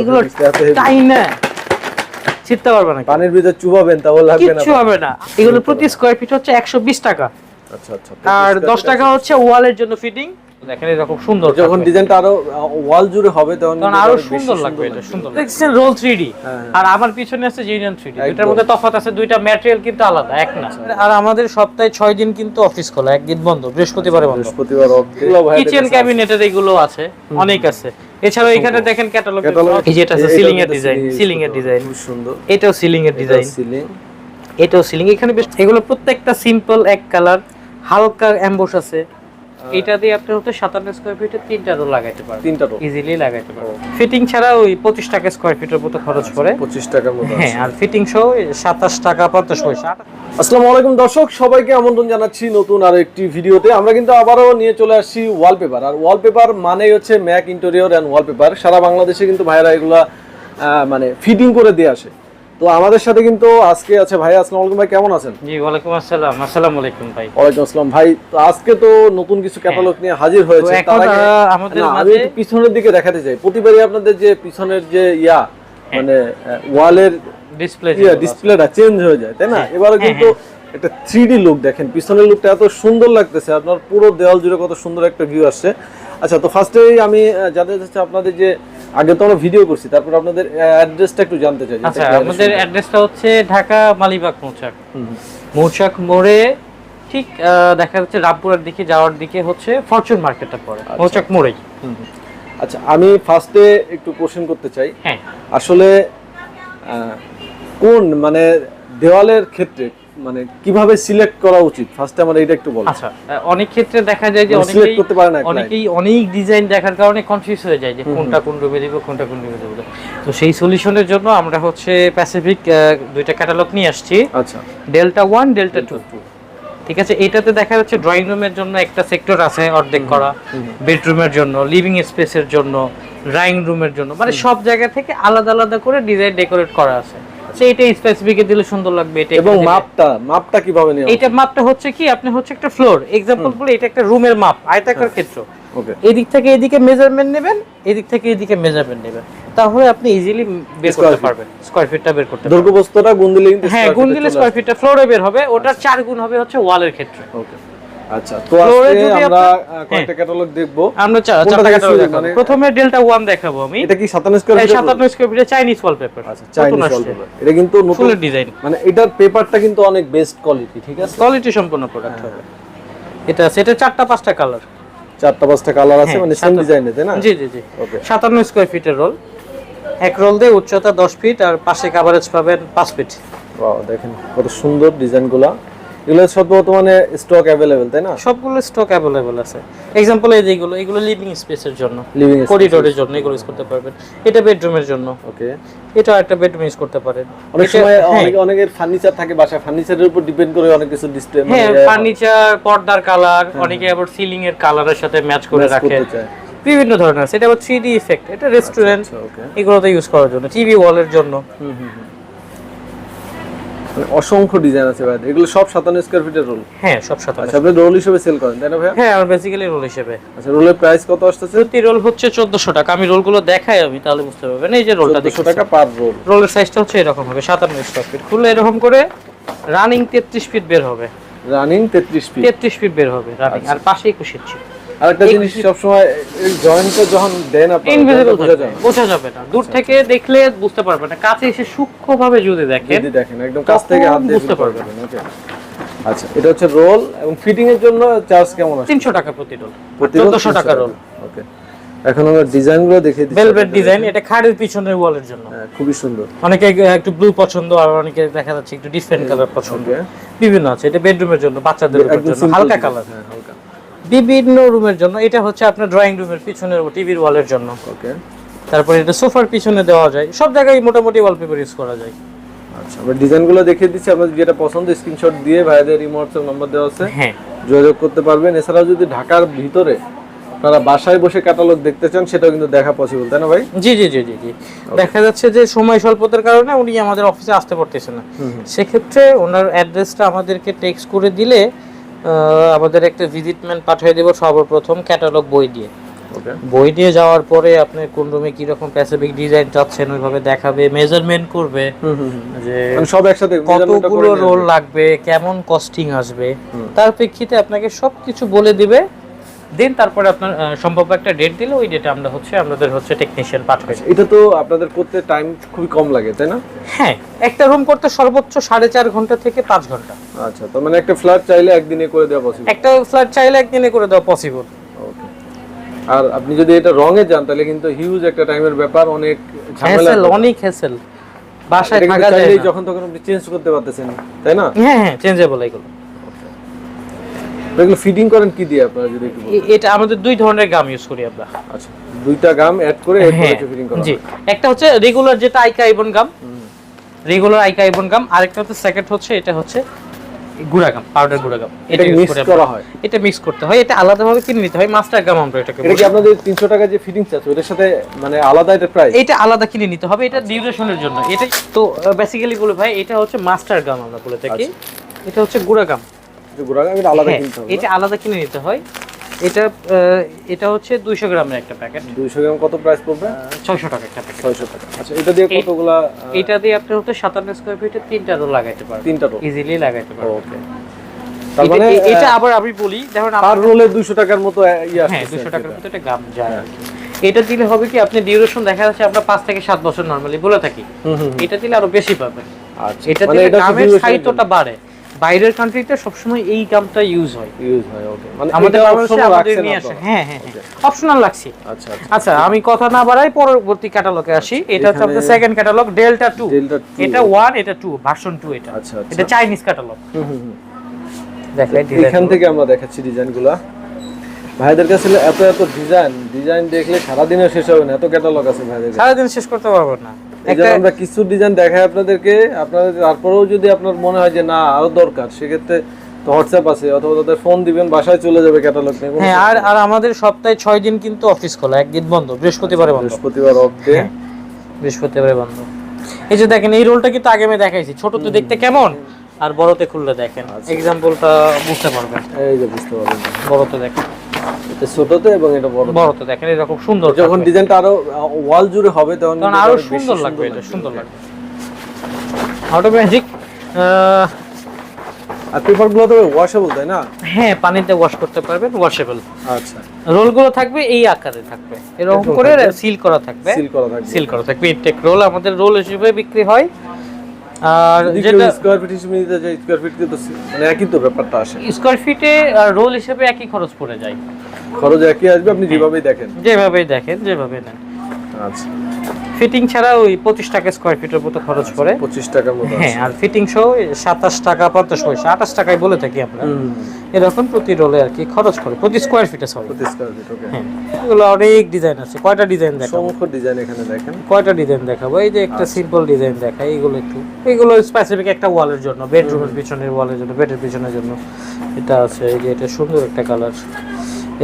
এগুলো টাই না ছিটতে পারবে না পানির ভিতরে চুবাবেন লাগবে না কিচ্ছু হবে না। এগুলো প্রতি স্কোয়ার ফিট হচ্ছে একশো বিশ টাকা। আচ্ছা আচ্ছা আর দশ টাকা হচ্ছে ওয়ালের জন্য ফিটিং দেখেন এরকম সুন্দর যখন ডিজাইনটা আরও ওয়াল জুড়ে হবে তখন তখন আরও সুন্দর লাগবে এটা সুন্দর দেখছেন রোল থ্রি হ্যাঁ। আর আমার পিছনে আছে জিনিয়ান থ্রি ডি মধ্যে তফাৎ আছে দুইটা ম্যাটেরিয়াল কিন্তু আলাদা এক না। আর আমাদের সপ্তাহে ছয় দিন কিন্তু অফিস খোলা একদিন বন্ধ বৃহস্পতিবারে বন্ধ। বৃহস্পতিবার কিচেন ক্যাবিনেটের এগুলো আছে অনেক আছে। এছাড়াও এখানে দেখেন ক্যাটালগ এই যেটা আছে সিলিং এর ডিজাইন সিলিং এর ডিজাইন খুব সুন্দর। এটাও সিলিং এর ডিজাইন সিলিং এটাও সিলিং এখানে বেশ এগুলো প্রত্যেকটা সিম্পল এক কালার হালকা অ্যাম্বস আছে। এটা দিয়ে আপনি হচ্ছে সাতান্ন স্কোয়ার ফিটে তিনটা রো লাগাইতে পারবেন। তিনটা রো ইজিলি লাগাইতে পারবেন। ফিটিং ছাড়া ওই পঁচিশ টাকা স্কোয়ার ফিটের মতো খরচ পড়ে। পঁচিশ টাকার মতো হ্যাঁ আর ফিটিং সহ সাতাশ টাকা পঞ্চাশ পয়সা আসসালামু আলাইকুম দর্শক সবাইকে আমন্ত্রণ জানাচ্ছি নতুন আরও একটি ভিডিওতে। আমরা কিন্তু আবারও নিয়ে চলে আসছি ওয়ালপেপার আর ওয়ালপেপার মানেই হচ্ছে ম্যাক ইন্টেরিয়র অ্যান্ড ওয়ালপেপার সারা বাংলাদেশে কিন্তু ভাইরা এগুলা মানে ফিটিং করে দিয়ে আসে। তো আমাদের সাথে কিন্তু আজকে আছে ভাই আসসালামু আলাইকুম ভাই কেমন আছেন? জি ওয়ালাইকুম আসসালাম আসসালামু আলাইকুম ভাই। ওয়ালাইকুম আসসালাম ভাই তো আজকে তো নতুন কিছু ক্যাটালগ নিয়ে হাজির হয়েছে তার আগে- আমাদের আমি মাঝে- পিছনের দিকে দেখাতে চাই। প্রতিবারই আপনাদের যে পিছনের যে ইয়া মানে ওয়ালের ডিসপ্লে ডিসপ্লেটা চেঞ্জ হয়ে। যায় তাই না? হ্যাঁ, এবারে হ্যাঁ, কিন্তু একটা থ্রি লুক দেখেন পিছনের লুকটা এত সুন্দর লাগতেছে আপনার পুরো দেওয়াল জুড়ে কত সুন্দর একটা ভিউ আসছে। আচ্ছা তো ফার্স্টেই আমি জানতে চাচ্ছি আপনাদের যে আগে তো আমরা ভিডিও করছি তারপর আপনাদের অ্যাড্রেসটা একটু জানতে চাই আচ্ছা আমাদের অ্যাড্রেসটা হচ্ছে ঢাকা মালিবাগ মৌচাক। মৌচাক মোড়ে ঠিক দেখা যাচ্ছে রামপুরের দিকে যাওয়ার দিকে হচ্ছে ফরচুন মার্কেটটা পড়ে মৌচাক মোড়েই। আচ্ছা আমি ফার্স্টে একটু কোশ্চেন করতে চাই। হ্যাঁ। আসলে কোন মানে দেওয়ালের ক্ষেত্রে মানে কীভাবে সিলেক্ট করা উচিত? ফার্স্টে আমার এটা একটু বল আচ্ছা অনেক ক্ষেত্রে দেখা যায় যে মানে select করতে পারে না অনেকেই অনেক ডিজাইন দেখার কারণে কনফিউজ হয়ে যায় যে কোনটা কোন রুমে দিব কোনটা কোন রুমে দিব। তো সেই সলিউশনের জন্য আমরা হচ্ছে প্যাসিফিক দুইটা ক্যাটালগ নিয়ে আসছি। আচ্ছা। ডেল্টা ওয়ান ডেল্টা টু ঠিক আছে এটাতে দেখা যাচ্ছে ড্রয়িং রুমের জন্য একটা সেক্টর আছে অর্ধেক করা বেডরুমের জন্য লিভিং স্পেসের জন্য ড্রয়িং রুমের জন্য। মানে সব জায়গা থেকে আলাদা আলাদা করে ডিজাইন ডেকোরেট করা আছে। সে এটা স্পেসিফিকে দিলে সুন্দর লাগবে এটা এবং মাপটা মাপটা কীভাবে নেওয়া এটা মাপটা হচ্ছে কি আপনি হচ্ছে একটা ফ্লোর এক্সাম্পল বলে এটা একটা রুমের মাপ আয়তাকার ক্ষেত্র। ওকে। এদিক থেকে এদিকে মেজারমেন্ট নেবেন এদিক থেকে এদিকে মেজারমেন্ট নেবেন। তাহলে আপনি ইজিলি বের করতে পারবেন স্কয়ার ফিটটা বের করতে পারবেন। দৈর্ঘ্যবস্তুটা গুণ দিলে কিন্তু হ্যাঁ গুণ দিলে স্কয়ার ফিটটা ফ্লোরে বের হবে ওটার চার গুণ হবে হচ্ছে ওয়ালের ক্ষেত্রে। আসে। আচ্ছা তো আজকে আমরা কয়েকটা ক্যাটালগ দেখব। আমরা চারটা ক্যাটালগ দেখাবো? প্রথমে ডেল্টা ওয়ান দেখাবো আমি। এটা কি 57 স্কয়ার ফিট সাতান্ন স্কোয়ার ফিটের চাইনিজ ওয়ালপেপার আচ্ছা চাইনিজ ওয়ালপেপার এটা কিন্তু নতুন ডিজাইন মানে এটার পেপারটা কিন্তু অনেক বেস্ট কোয়ালিটি ঠিক আছে? কোয়ালিটি সম্পন্ন প্রোডাক্ট হ্যাঁ। হবে। এটা আছে চারটা পাঁচটা কালার চারটা পাঁচটা কালার আছে হ্যাঁ, মানে সেম ডিজাইনে তাই না? জি জি জি। ওকে স্কোয়ার ফিটের রোল এক রোল দিয়ে উচ্চতা দশ ফিট আর পাশে কাভারেজ পাবেন পাঁচ ফিট ওয়াও দেখেন কত সুন্দর ডিজাইনগুলো এগুলো সব বর্তমানে স্টক অ্যাভেলেবেল তাই না? সবগুলো স্টক অ্যাভেলেবল আছে। এক্সাম্পল এই যেগুলো এগুলো লিভিং স্পেসের জন্য লিভিং করিডোরের জন্য এগুলো ইউজ করতে পারবেন। এটা বেডরুমের জন্য। ওকে এটা একটা বেডরুম ইউজ করতে পারেন। অনেক সময় হ্যাঁ, অনেক অনেকের ফার্নিচার থাকে বাসায়। ফার্নিচারের উপর ডিপেন্ড করে অনেক কিছু ডিসপ্লে হ্যাঁ ফার্নিচার পর্দার কালার অনেকে আবার সিলিং এর কালারের সাথে ম্যাচ করে রাখে। বিভিন্ন ধরনের আছে। এটা আবার থ্রি ডি ইফেক্ট এটা রেস্টুরেন্ট ওকে এগুলোতে ইউজ করার জন্য টিভি ওয়ালের জন্য। মানে অসংখ্য ডিজাইন আছে ভাই। এগুলো সব 57 স্কয়ার ফিটের রোল হ্যাঁ সব সাথে আচ্ছা আপনি রোল হিসেবে সেল করেন তাই না ভাইয়া? হ্যাঁ আমার বেসিক্যালি রোল হিসেবে। আচ্ছা রোলের প্রাইস কত আসতেছে? প্রতি রোল হচ্ছে চোদ্দশো টাকা। আমি রোলগুলো দেখাই আমি তাহলে বুঝতে পারবেন। এই যে রোলটা 1400 টাকা পার রোল রোলের সাইজটা হচ্ছে এরকম হবে সাতান্ন স্কোয়ার ফিট খুললে এরকম করে রানিং তেত্রিশ ফিট বের হবে। রানিং 33 ফিট তেত্রিশ ফিট বের হবে রানিং আর পাশে একুশ ইঞ্চি আরেকটা জিনিস সব সময় এই জয়েন্টটা যখন দেন আপনারা ইনভিজিবল বোঝা যাবে না। দূর থেকে দেখলে বুঝতে পারবে না। কাছে এসে সূক্ষ্মভাবে যদি দেখেন যদি দেখেন একদম কাছ থেকে হাত দিয়ে বুঝতে পারবেন। ওকে আচ্ছা এটা হচ্ছে রোল এবং ফিটিং এর জন্য চার্জ কেমন আছে তিনশো টাকা প্রতি রোল প্রতি চোদ্দশো টাকা রোল ওকে এখন আমরা ডিজাইনগুলো দেখিয়ে দিচ্ছি ভেলভেট ডিজাইন এটা খাড়ের পিছনের ওয়ালের জন্য। হ্যাঁ, খুবই সুন্দর। অনেকে একটু ব্লু পছন্দ আর অনেকে দেখা যাচ্ছে একটু ডিফারেন্ট কালার পছন্দ। বিভিন্ন আছে এটা বেডরুমের জন্য বাচ্চাদের জন্য হালকা কালার হ্যাঁ হালকা। বিভিন্ন রুমের জন্য এটা হচ্ছে আপনার ড্রয়িং রুমের পিছনের টিভির ওয়ালের জন্য। ওকে। তারপরে এটা সোফার পিছনে দেওয়া যায়। সব জায়গায় মোটামুটি ওয়ালপেপার ইউজ করা যায়। আচ্ছা আমরা ডিজাইনগুলো দেখিয়ে দিচ্ছি। আপনাদের যেটা পছন্দ স্ক্রিনশট দিয়ে ভাইদের ইমোয়াটসঅ্যাপ নাম্বার দেওয়া আছে। হ্যাঁ। যোগাযোগ করতে পারবেন। এছাড়াও যদি ঢাকার ভিতরে আপনারা বাসায় বসে ক্যাটালগ দেখতে চান সেটাও কিন্তু দেখা পসিবল তাই না ভাই? জি জি জি জি জি। দেখা যাচ্ছে যে সময় স্বল্পতার কারণে উনি আমাদের অফিসে আসতে পারতেছে না। সেক্ষেত্রে ওনার অ্যাড্রেসটা আমাদেরকে টেক্সট করে দিলে আমাদের একটা ভিজিটম্যান পাঠিয়ে দেবো সর্বপ্রথম ক্যাটালগ বই দিয়ে। বই দিয়ে যাওয়ার পরে আপনি কোন রুমে কি রকম প্যাসিফিক ডিজাইন চাচ্ছেন ওইভাবে দেখাবে মেজারমেন্ট করবে। যে সব একসাথে কতগুলো রোল লাগবে কেমন কস্টিং আসবে। তার প্রেক্ষিতে আপনাকে সবকিছু বলে দিবে দেন তারপরে আপনার আহ, সম্ভাব্য একটা ডেট দিলে ওই ডেটে আমরা হচ্ছে আমাদের হচ্ছে টেকনিশিয়ান পাঠাবে এটা তো আপনাদের করতে টাইম খুবই কম লাগে তাই না? হ্যাঁ একটা রুম করতে সর্বোচ্চ সাড়ে চার ঘণ্টা থেকে পাঁচ ঘণ্টা। আচ্ছা তো মানে একটা ফ্ল্যাট চাইলে একদিনে করে দেওয়া পসিবল একটা ফ্ল্যাট চাইলে একদিনে করে দেওয়া পসিবল আর আপনি যদি এটা রঙে যান তাহলে কিন্তু হিউজ একটা টাইমের ব্যাপার অনেক ঝামেলা হ্যাসেল অনেক হ্যাসেল বাসায় থাকা যায় যখন তখন আপনি চেঞ্জ করতে পারতেছেন তাই না? হ্যাঁ হ্যাঁ চেঞ্জেবল এগুলো। এগুলো ফিটিং করেন কি দিয়ে আপনারা যদি একটু এটা আমাদের দুই ধরনের গাম ইউজ করি আমরা। আচ্ছা দুইটা গাম অ্যাড করে এরপরে হ্যাঁ ফিটিং করা জি। একটা হচ্ছে রেগুলার যেটা Aica Aibon gum regular Aica Aibon gum আরেকটা হচ্ছে সেকেন্ড হচ্ছে এটা হচ্ছে গুড়া গাম পাউডার গুড়া গাম এটা মিক্স করা হয়। এটা মিক্স করতে হয় এটা আলাদাভাবে কিনে নিতে হয় মাস্টার গাম আমরা এটাকে এটা। কি আপনাদের তিনশো টাকা যে ফিটিংস আছে ওটার সাথে মানে আলাদা এটা প্রাইস এটা আলাদা কিনে নিতে হবে এটা ডিউরেশনের জন্য। এটা তো বেসিক্যালি বলে ভাই এটা হচ্ছে মাস্টার গাম আমরা বলে থাকি। এটা হচ্ছে গুড়া গাম আলাদা হ্যাঁ, কিনতে হবে এটা আলাদা কিনে নিতে হয়। এটা এটা হচ্ছে দুইশো গ্রামের একটা প্যাকেট। দুইশো গ্রাম কত প্রাইস পড়বে? ছয়শো টাকা একটা প্যাকেট। ছয়শো টাকা। আচ্ছা এটা দিয়ে কতগুলা এটা দিয়ে আপনি হচ্ছে সাতান্ন স্কোয়ার ফিটে তিনটা রোল লাগাইতে পারবেন। তিনটা রোল ইজিলি লাগাইতে পারবেন। ওকে তার এটা- এ- এটা আবার আমি বলি দেখুন পার রোলে দুইশো টাকার মতো ইয়ে হ্যাঁ টাকার। মতো গাম যায় এটা দিলে হবে কি আপনি ডিউরেশন দেখা যাচ্ছে আমরা পাঁচ থেকে সাত বছর নর্মালি বলে থাকি। এটা দিলে আরও বেশি পাবেন। আচ্ছা এটা মানে দিলে গামের বাড়ে। বাইরের কান্ট্রিতে সবসময় এই গামটা ইউজ হয়। Use হয় ওকে মানে আমাদের বাংলাদেশে আমাদের নিয়ে আসে। হ্যাঁ হ্যাঁ হ্যাঁ। অপশনাল লাগছে। আচ্ছা আচ্ছা। আচ্ছা আমি কথা না বাড়াই পরবর্তী ক্যাটালগে আসি। এটা হচ্ছে আমাদের second catalogue delta two Delta two, এটা ওয়ান এটা টু ভার্সন টু এটা। আচ্ছা আচ্ছা। এটা চাইনিজ ক্যাটালগ হুম, হুম, হুম। দেখলে এখান থেকে আমরা দেখাচ্ছি ডিজাইনগুলা। ভাইদের কাছে এত এত ডিজাইন ডিজাইন দেখলে সারাদিনও শেষ হবে না। এত ক্যাটালগ আছে ভাইদের কাছে। সারাদিন শেষ করতে পারব না। জন্য আমরা কিছু ডিজাইন দেখাই আপনাদেরকে আপনাদের তারপরেও যদি আপনার মনে হয় যে না আরও দরকার সেক্ষেত্রে তো হোয়াটসঅ্যাপ আছে অথবা তাদের ফোন দিবেন বাসায় চলে যাবে ক্যাটালগ নিয়ে হ্যাঁ আর আর আমাদের সপ্তাহে ছয় দিন কিন্তু অফিস খোলা একদিন বন্ধ বৃহস্পতিবারে বন্ধ। বৃহস্পতিবার অফ ডে হ্যাঁ। বৃহস্পতিবারে বন্ধ। এই যে দেখেন এই রোলটা কিন্তু আগে আমি দেখাইছি ছোটতে দেখতে কেমন আর বড়তে খুললে দেখেন। আচ্ছা। এক্সাম্পলটা বুঝতে পারবেন। এই যে বুঝতে পারবেন। বড়তে দেখেন। ছোটতে এবং এটা বড় বড়তে দেখেন এরকম সুন্দর যখন ডিজাইনটা আরও ওয়াল জুড়ে হবে তখন আরও সুন্দর লাগবে এটা সুন্দর লাগবে। অটোমেটিক আর তো ওয়াশেবল তাই না? হ্যাঁ পানিতে ওয়াশ করতে পারবেন ওয়াশেবল আচ্ছা। রোলগুলো থাকবে এই আকারে থাকবে। এরকম করে সিল করা থাকবে। সিল করা থাকবে। সিল করা থাকবে। ইনটেক রোল আমাদের রোল হিসেবে বিক্রি হয়। আর যেটা স্কোয়ার ফিট হিসেবে নিতে চাই স্কোয়ার ফিট কিন্তু মানে একই তো ব্যাপারটা আসে। স্কোয়ার ফিটে রোল হিসেবে একই খরচ পড়ে যায়। খরচ একই আসবে আপনি যেভাবেই দেখেন। যেভাবেই দেখেন যেভাবে নেন। আচ্ছা। ফিটিং ছাড়া ওই পঁচিশ টাকা স্কোয়ার ফিটের মতো খরচ পড়ে। পঁচিশ টাকার মতো হ্যাঁ আর ফিটিং সহ সাতাশ টাকা পঞ্চাশ পয়সা আঠাশ টাকায় বলে থাকি আমরা। এরকম প্রতি রোলে আর কি খরচ করে প্রতি স্কোয়ার ফিটে সরি প্রতি স্কোয়ার ফিট ওকে হ্যাঁ এগুলো অনেক ডিজাইন আছে। কয়টা ডিজাইন দেখাবো? অসংখ্য ডিজাইন এখানে দেখেন। কয়টা ডিজাইন দেখাবো? এই যে একটা সিম্পল ডিজাইন দেখাই এইগুলো একটু। এগুলো স্পেসিফিক একটা ওয়ালের জন্য বেডরুমের পিছনের ওয়ালের জন্য বেডের পিছনের জন্য। এটা আছে এই যে এটা সুন্দর একটা কালার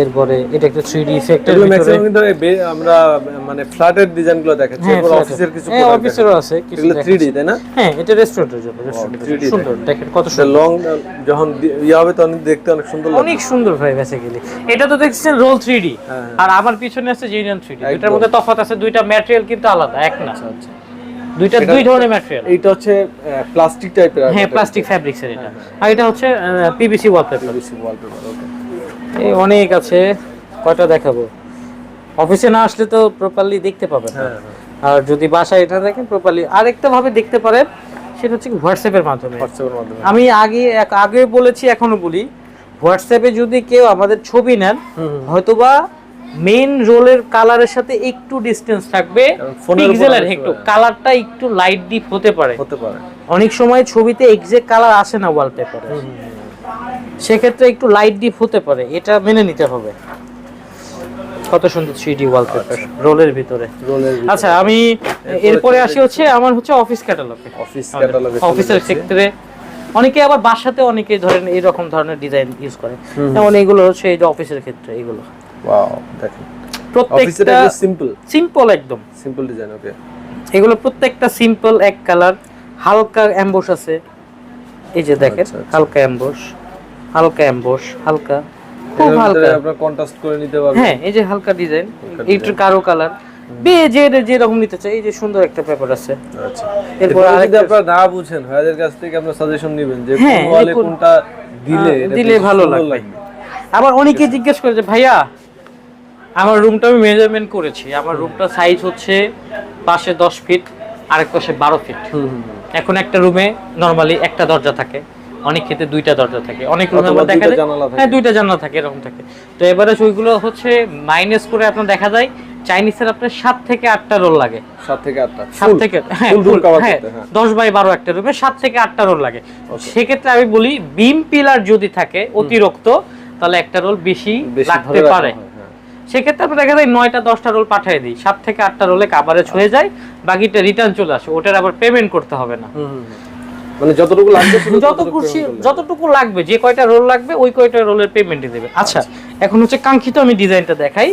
এরপরে এটা একটা থ্রি ডি ইফেক্টের এগুলো ভিতরে কিন্তু আমরা মানে ফ্ল্যাটের ডিজাইনগুলো দেখাচ্ছি। হ্যাঁ এরপর অফিসের কিছু হ্যাঁ অফিসেরও আছে কিছু এগুলো থ্রি দেখাচ্ছি। তাই না? হ্যাঁ এটা রেস্টুরেন্টের জন্য 3D সুন্দর দেখেন কত সুন্দর। লং যখন ইয়ে হবে তখন দেখতে অনেক সুন্দর লাগবে। অনেক সুন্দর ভাই বেসিক্যালি এটা তো দেখছেন রোল থ্রি ডি হ্যাঁ, আর আমার পিছনে আছে জিনিয়ান থ্রি ডি একদম। মধ্যে তফাৎ আছে দুইটা ম্যাটেরিয়াল কিন্তু আলাদা এক না। আচ্ছা দুইটা দুই ধরনের ম্যাটেরিয়াল এটা হচ্ছে প্লাস্টিক টাইপের হ্যাঁ প্লাস্টিক ফ্যাব্রিক্সের এটা। আর এটা হচ্ছে PVC wallpaper PVC wallpaper okay এই অনেক আছে কয়টা দেখাবো? অফিসে না আসলে তো প্রপারলি দেখতে পাবেন না। হ্যাঁ আর যদি বাসায় এটা দেখেন প্রপারলি আরেকটা ভাবে দেখতে পারেন সেটা হচ্ছে হোয়াটসঅ্যাপের মাধ্যমে। হোয়াটসঅ্যাপের মাধ্যমে। আমি আগে এক- আগে বলেছি এখনও বলি হোয়াটসঅ্যাপে যদি কেউ আমাদের ছবি নেন। হয়তোবা মেইন রোলের কালারের সাথে একটু ডিসটেন্স থাকবে পিক্সেলের একটু কালারটা একটু লাইট ডিপ হতে পারে। হতে পারে। অনেক সময় ছবিতে এক্সাক্ট কালার আসে না ওয়ালপেপারে সেক্ষেত্রে একটু লাইট ডিপ হতে পারে এটা মেনে নিতে হবে। কত সুন্দর থ্রি ডি ওয়ালপেপার রোলের ভিতরে। আচ্ছা আমি এরপরে আসি হচ্ছে আমার হচ্ছে অফিস ক্যাটালগ অফিস ক্যাটালগে অফিসের ক্ষেত্রে অনেকে আবার বাসাতে অনেকে ধরেন এইরকম ধরনের ডিজাইন ইউজ করে। যেমন এইগুলো হচ্ছে এই যে অফিসের ক্ষেত্রে এগুলো। ওয়াও দেখেন। প্রত্যেকটা সিম্পল সিম্পল একদম। সিম্পল ডিজাইন ওকে এগুলো প্রত্যেকটা সিম্পল এক কালার হালকা অ্যাম্বোস আছে। এই যে দেখেন আচ্ছা, আচ্ছা। হালকা অ্যাম্বোস হালকা অ্যাম্বোস হালকা। খুব হালকা। আপনার কন্ট্রাস্ট করে নিতে পারবেন। হ্যাঁ এই যে হালকা ডিজাইন একটু কারও কালার বে যে যে রকম নিতে চাই এই যে সুন্দর একটা পেপার আছে। আচ্ছা। এরপর যদি আপনারা না বুঝেন ভাইদের কাছ থেকে আপনারা সাজেশন নেবেন যে হ্যাঁ, কোন ওয়ালে কোনটা দিলে হ্যাঁ, দিলে ভালো লাগবে। আবার অনেকে জিজ্ঞেস করে যে ভাইয়া আমার রুমটা আমি মেজারমেন্ট করেছি। আমার রুমটা সাইজ হচ্ছে পাশে দশ ফিট আরেক পাশে বারো ফিট। এখন একটা রুমে নরমালি একটা দরজা থাকে। অনেক ক্ষেত্রে দুইটা দরজা থাকে। অনেক রুমে অথবা দেখা যায় হ্যাঁ দুইটা জানলা থাকে এরকম থাকে। তো এবারে ওইগুলো হচ্ছে মাইনাস করে আপনার দেখা যায় চাইনিজের আপনার সাত থেকে আটটা রোল লাগে। সাত থেকে আটটা। সাত থেকে হ্যাঁ হ্যাঁ হ্যাঁ। দশ বাই বারো একটা রুমে সাত থেকে আটটা রোল লাগে। সেক্ষেত্রে আমি বলি বিম পিলার যদি থাকে অতিরিক্ত তাহলে একটা রোল বেশি লাগতে পারে। হয়। সেক্ষেত্রে আমরা দেখা যায় নয়টা দশটা রোল পাঠিয়ে দিই। সাত থেকে আটটা রোলে কাভারেজ হয়ে যায় বাকিটা রিটার্ন চলে আসে। ওটার আবার পেমেন্ট করতে হবে না। মানে যতটুকু লাগবে যত খুশি যতটুকু লাগবে যে কয়টা রোল লাগবে ওই কয়টা রোলের পেমেন্টই দেবে। আচ্ছা এখন হচ্ছে কাঙ্ক্ষিত আমি ডিজাইনটা দেখাই।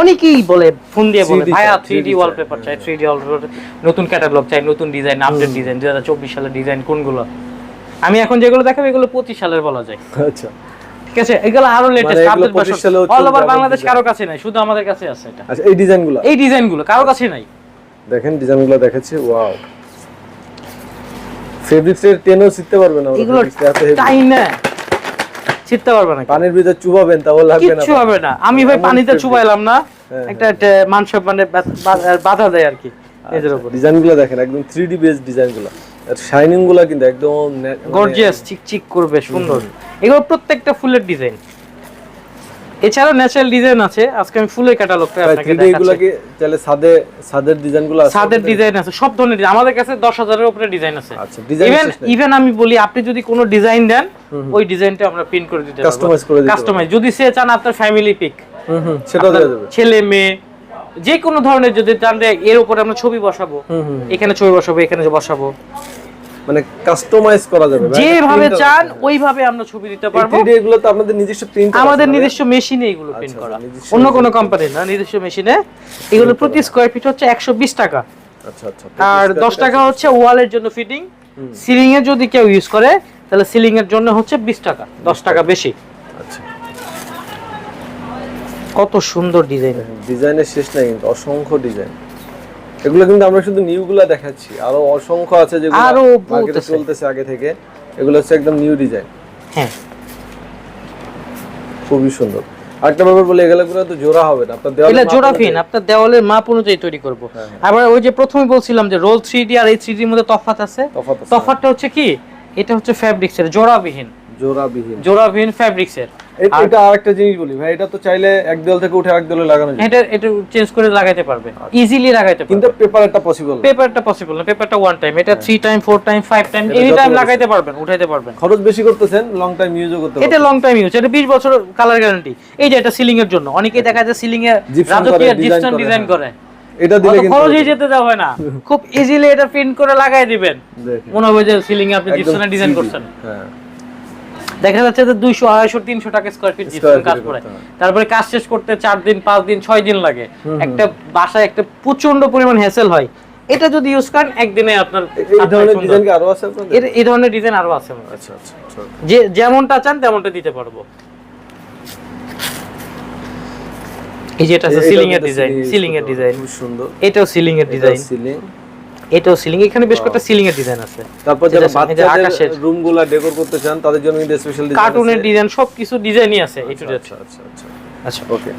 অনেকেই বলে ফোন দিয়ে বলে ভাইয়া থ্রি ডি ওয়ালপেপার চাই। থ্রি ডি ওয়ালপেপার নতুন ক্যাটালগ চাই নতুন ডিজাইন আপডেট ডিজাইন দুই হাজার চব্বিশ সালের ডিজাইন কোনগুলো? আমি এখন যেগুলো দেখাবো এগুলো পঁচিশ সালের বলা যায়। আচ্ছা। ঠিক আছে? এগুলো আরও latest update 25 all over Bangladesh কারও কাছে নাই শুধু আমাদের কাছে আছে এটা। আচ্ছা এই ডিজাইনগুলো এই ডিজাইনগুলো কারও কাছে নাই। দেখেন ডিজাইনগুলো দেখাচ্ছি ওয়াও ফেব্রিক্সের টেনও শিখতে পারবেন আমরা এগুলো fabrics এত heavy। তাই না। ছিটতে পারবে না পানির ভিতরে চুবাবেন তাও লাগবে না কিচ্ছু হবে না। আমি ভাই পানিতে চুবাইলাম না। হ্যাঁ, একটা মাংস মানে বাধা দেয় আর কি এদের উপর। ডিজাইনগুলো দেখেন একদম 3D বেস ডিজাইনগুলো। আর কিন্তু একদম মানে- গর্জিয়াস চিকচিক করবে সুন্দর। এগুলো প্রত্যেকটা ফুলের ডিজাইন এছাড়াও ন্যাচারাল ডিজাইন আছে। আজকে আমি ফুলের ক্যাটালগটা আপনাকে 3D দেখাচ্ছি। এগুলাকে তাহলে সাদে সাদের ডিজাইনগুলো আছে ছাদের ডিজাইন আছে সব ধরনের আমাদের কাছে দশ হাজারের উপরে ডিজাইন আছে। আচ্ছা ডিজাইন ইভেন ইভেন আমি বলি আপনি যদি কোনো ডিজাইন দেন ওই ডিজাইনটা আমরা প্রিন্ট করে দিতে পারব। কাস্টমাইজ করে দিতে কাস্টমাইজ যদি সে চান আপনার ফ্যামিলি পিক হুম হুম সেটা দেওয়া যাবে। ছেলে মেয়ে যে কোনো ধরনের যদি চান এর উপরে আমরা ছবি বসাবো। এখানে ছবি বসাবো এখানে বসাবো। মানে কাস্টমাইজ করা যাবে যেভাবে চান ওইভাবে আমরা ছবি দিতে পারব। 3D এগুলো তো আপনাদের নিজস্ব প্রিন্ট আমাদের নিজস্ব মেশিনে এগুলো প্রিন্ট আচ্ছা, করা। অন্য কোনো কোম্পানি না নিজস্ব মেশিনে এগুলো প্রতি স্কোয়ার ফিট হচ্ছে একশো বিশ টাকা। আচ্ছা আচ্ছা আর দশ টাকা হচ্ছে ওয়ালের জন্য ফিটিং সিলিং এ যদি কেউ ইউজ করে তাহলে সিলিং এর জন্য হচ্ছে বিশ টাকা দশ টাকা বেশি। আচ্ছা। কত সুন্দর ডিজাইন ডিজাইনের শেষ নাই কিন্তু অসংখ্য ডিজাইন এগুলো কিন্তু আমরা শুধু নিউগুলা দেখাচ্ছি। আরও অসংখ্য আছে যেগুলো আরও মার্কেটে চলতেছে আগে থেকে। এগুলো হচ্ছে একদম নিউ ডিজাইন হ্যাঁ। খুবই সুন্দর। আরেকটা ব্যাপার বলে এগুলো গুলো তো জোড়া হবে না। আপনার দেওয়ালে মাপ জোড়া ফিন আপনার দেওয়ালের মাপ অনুযায়ী তৈরি করব। হ্যাঁ, আবার ওই যে প্রথমে বলছিলাম যে রোল থ্রি ডি আর এই থ্রি ডির মধ্যে তফাৎ আছে? তফাৎ আছে। তফাৎটা হচ্ছে কি? এটা হচ্ছে ফ্যাব্রিক্সের জোড়াবিহীন। জোড়াবিহীন। জোড়াবিহীন ফ্যাব্রিক্সের এটা আরেকটা জিনিস বলি ভাই এটা তো চাইলে এক দেওয়াল থেকে উঠে এক দেওয়ালে লাগানো যায়। এটা এটা চেঞ্জ করে লাগাইতে পারবে। ইজিলি লাগাইতে পারবে। কিন্তু পেপারটা পসিবল পেপারটা পসিবল না পেপারটা ওয়ান টাইম এটা three time four time five time any time লাগাইতে পারবেন উঠাইতে পারবেন। খরচ বেশি করতেছেন লং টাইম ইউজও করতে এটা লং টাইম ইউজ এটা 20 বছর কালার গ্যারান্টি এই যে এটা সিলিং এর জন্য অনেকেই দেখা যায় সিলিং এ রাজকীয় ডিজাইন হ্যাঁ। করে। এটা দিলে কিন্তু খরচই যেতে দেওয়া হয় না। খুব ইজিলি এটা প্রিন্ট করে লাগাই দিবেন। মনে হবে যে সিলিং এ আপনি ডিজাইন করছেন। হ্যাঁ। দেখা যাচ্ছে যে দুইশো আড়াইশো তিনশো টাকা স্কোয়ার ফিট কাজ করে। তারপরে কাজ শেষ করতে চার দিন পাঁচ দিন ছয় দিন লাগে। একটা বাসায় একটা প্রচণ্ড পরিমাণ হ্যাসেল হয়। এটা যদি ইউজ করেন একদিনে আপনার এই ধরনের ডিজাইন আরও আছে আপনাদের? এই ধরনের ডিজাইন আরও আছে আচ্ছা আচ্ছা আচ্ছা যে যেমনটা চান তেমনটা দিতে পারব। এই যে এটা সিলিং এর ডিজাইন সিলিং এর ডিজাইন খুব সুন্দর। এটাও সিলিং এর ডিজাইন সিলিং এটাও সিলিং এখানে বেশ কয়েকটা সিলিং এর ডিজাইন আছে। তারপর যারা বাচ্চাদের আকাশের। রুমগুলা ডেকোর করতে চান তাদের জন্য কিন্তু স্পেশাল ডিজাইন কার্টুনের ডিজাইন সবকিছু ডিজাইনই আছে এই টু আচ্ছা আচ্ছা আচ্ছা আচ্ছা। ওকে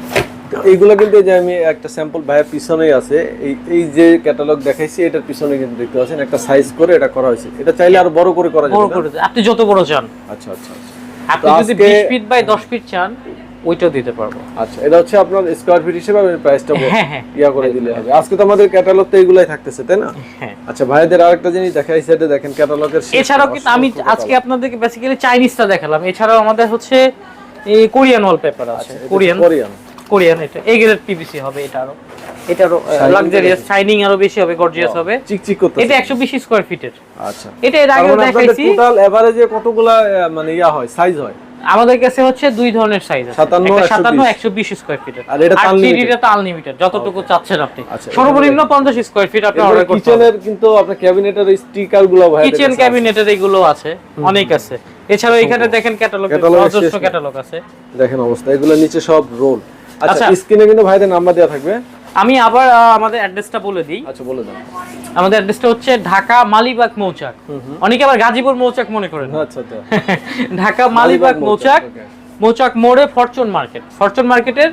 এইগুলো কিন্তু যে আমি একটা স্যাম্পল ভাইয়ের পিছনেই আছে এই এই যে ক্যাটালগ দেখাইছি এটার পিছনে কিন্তু দেখতে পাচ্ছেন একটা সাইজ করে এটা করা হয়েছে। এটা চাইলে আরও বড় করে করা যাবে? করে। আপনি যত বড় চান। আচ্ছা আচ্ছা আচ্ছা। আপনি যদি আজকে- 20 ফিট বাই 10 ফিট চান ওইটাও দিতে পারব। আচ্ছা এটা হচ্ছে আপনার স্কোয়ার ফিট হিসেবে আমি প্রাইসটা হ্যাঁ, হ্যাঁ। ইয়া করে দিলে হবে। আজকে তো আমাদের ক্যাটালগ তো এগুলাই থাকতেছে তাই না? হ্যাঁ। আচ্ছা ভাইদের আরেকটা জিনিস দেখা এই সাইডে দেখেন ক্যাটালগের এছাড়াও কিন্তু আমি আজকে আপনাদেরকে বেসিক্যালি চাইনিজটা দেখালাম। এছাড়াও আমাদের হচ্ছে এই কোরিয়ান ওয়ালপেপার আছে। কোরিয়ান কোরিয়ান কোরিয়ান এটা। এই গ্রেড পিভিসি হবে এটা আরও। এটা আরও লাক্সারিয়াস শাইনিং আরও বেশি হবে গর্জিয়াস হবে। চিকচিক করতে এটা 120 স্কয়ার ফিটের আচ্ছা। এটা এর আগে দেখাইছি। টোটাল এভারেজে কতগুলা মানে ইয়া হয় সাইজ হয়? আমাদের কাছে হচ্ছে দুই ধরনের সাইজ আছে। 57, একটা 120 সাতান্ন একশো বিশ স্কোয়ার আর এটা unlimited? এটা আনলিমিটেড যতটুকু চাচ্ছেন আপনি। আচ্ছা, সর্বনিম্ন পঞ্চাশ স্কোয়ার ফিট আপনি অর্ডার করতে কিচেনের কিন্তু আপনার ক্যাবিনেটের স্টিকারগুলো ভাই কিচেন ক্যাবিনেটের এগুলো আছে অনেক আছে। এছাড়া এখানে দেখেন ক্যাটালগ অজস্র ক্যাটালগ আছে। দেখেন অবস্থা এগুলো নিচে সব রোল আচ্ছা আচ্ছা। স্ক্রিনে কিন্তু ভাইদের নাম্বার দেওয়া থাকবে। আমি আবার আমাদের অ্যাড্রেসটা বলে দিই। আচ্ছা বলে দেন। আমাদের অ্যাড্রেসটা হচ্ছে ঢাকা মালিবাগ মৌচাক। অনেকে আবার গাজীপুর মৌচাক মনে করেন। আচ্ছা আচ্ছা। ঢাকা মালিবাগ মৌচাক মৌচাক মোড়ে ফরচুন মার্কেট। ফরচুন মার্কেটের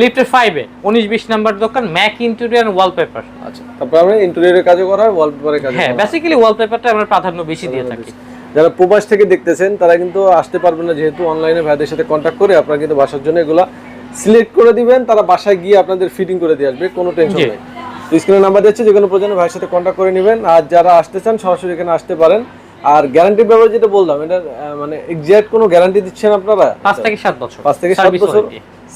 লিফটের ফাইভে উনিশ বিশ নাম্বার দোকান ম্যাক ইন্টেরিয়ার ওয়ালপেপার আচ্ছা তারপর আমরা ইন্টেরিয়রের কাজও করা হয় ওয়ালপেপারের কাজ হ্যাঁ বেসিক্যালি ওয়ালপেপারটা আমরা প্রাধান্য বেশি দিয়ে থাকি। যারা প্রবাস থেকে দেখতেছেন তারা কিন্তু আসতে পারবেন না যেহেতু অনলাইনে ভাইদের সাথে কন্ট্যাক্ট করে আপনারা কিন্তু বাসার জন্য এগুলা সিলেক্ট করে দিবেন তারা বাসায় গিয়ে আপনাদের ফিটিং করে দিয়ে আসবে কোনো টেনশন নেই। স্ক্রিনে নাম্বার দিচ্ছে যে কোনো প্রয়োজনে ভাইয়ের সাথে কন্ট্যাক্ট করে নেবেন। আর যারা আসতে চান সরাসরি এখানে আসতে পারেন। আর গ্যারান্টির ব্যাপারে যেটা বললাম এটা মানে এক্সাক্ট কোনো গ্যারান্টি দিচ্ছেন আপনারা? পাঁচ থেকে সাত বছর। পাঁচ থেকে সাত বছর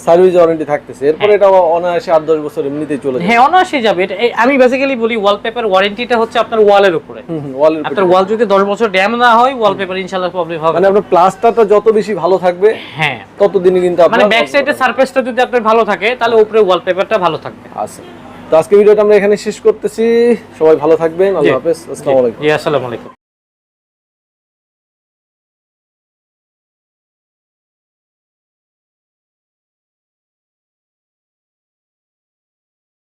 সার্ভিস ওয়ারেন্টি থাকতেছে। এরপরে এটা অনায়াসে আট দশ বছর এমনিতেই চলে যায় হ্যাঁ অনায়াসে যাবে। এটা আমি বেসিক্যালি বলি ওয়ালপেপার ওয়ারেন্টিটা হচ্ছে আপনার ওয়ালের উপরে। ওয়ালের আপনার ওয়াল যদি দশ বছর ড্যাম না হয় ওয়ালপেপার ইনশাল্লাহ প্রবলেম হবে। মানে আপনার প্লাস্টারটা যত বেশি ভালো থাকবে হ্যাঁ। ততদিনই কিন্তু মানে আপনার ব্যাক সাইডের সারফেসটা যদি আপনার ভালো থাকে তাহলে উপরে ওয়ালপেপারটা ভালো থাকবে। আছে তো আজকে ভিডিওটা আমরা এখানে শেষ করতেছি। সবাই ভালো থাকবেন। আল্লাহ হাফেজ। আসসালামু আলাইকুম। জি আসসালামু আলাইকুম।